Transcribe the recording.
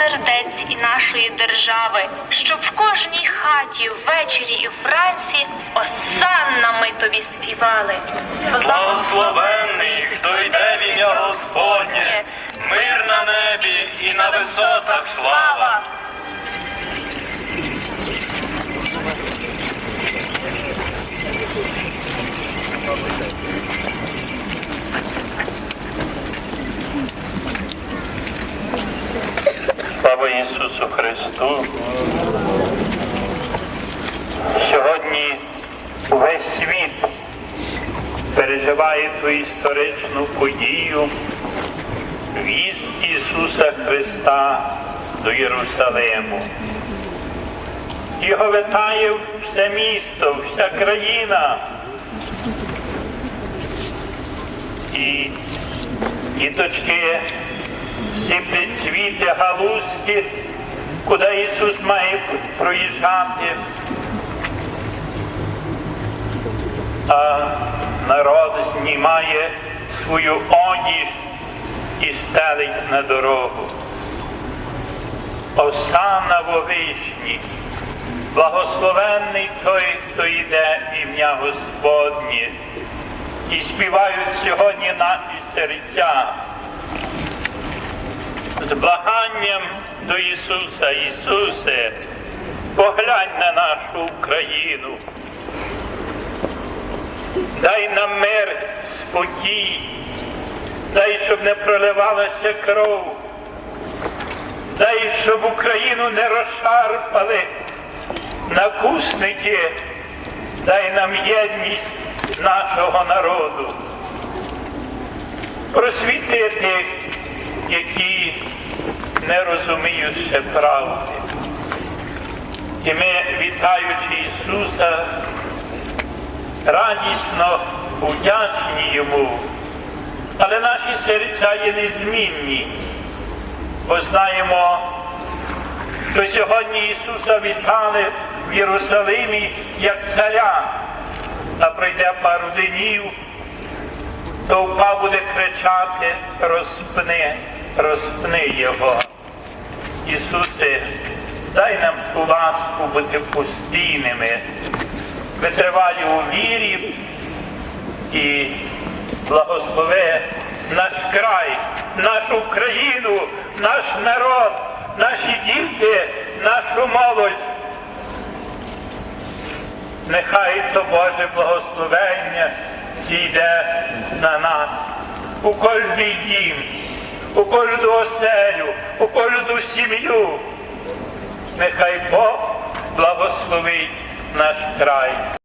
сердець і нашої держави, щоб в кожній хаті ввечері і вранці осанна ми тобі співали. Благословенний, хто йде в ім'я Господнє, мир на небі і на висотах слава. Слава Ісусу Христу! Сьогодні увесь світ переживає ту історичну подію в'їзд Ісуса Христа до Єрусалиму. Його витає все місто, вся країна. І діточки галузки, куди Ісус має проїжджати. а народ знімає свою одіж і стелить на дорогу. Осана вовишні, благословенний той, хто йде в ім'я Господнє, і співають сьогодні наші серця благанням до Ісуса. Ісусе, поглянь на нашу Україну. Дай нам мир, спокій, дай, щоб не проливалася кров, дай, щоб Україну не розшарпали накусники, дай нам єдність нашого народу. Просвіти тих, які не розуміють ще правди. І ми, вітаючи Ісуса, радісно вдячні йому, але наші серця є незмінні, бо знаємо, що сьогодні Ісуса вітали в Єрусалимі як царя, а пройде пару днів, толпа буде кричати, розпни, розпни його. Ісусе, дай нам ту ласку бути постійними витривалі у вірі і благослови наш край, нашу країну, наш народ, наші діти, нашу молодь. Нехай то Боже благословення зійде на нас у кожний дім, у кожну оселю, у кожну сім'ю. Нехай Бог благословить наш край.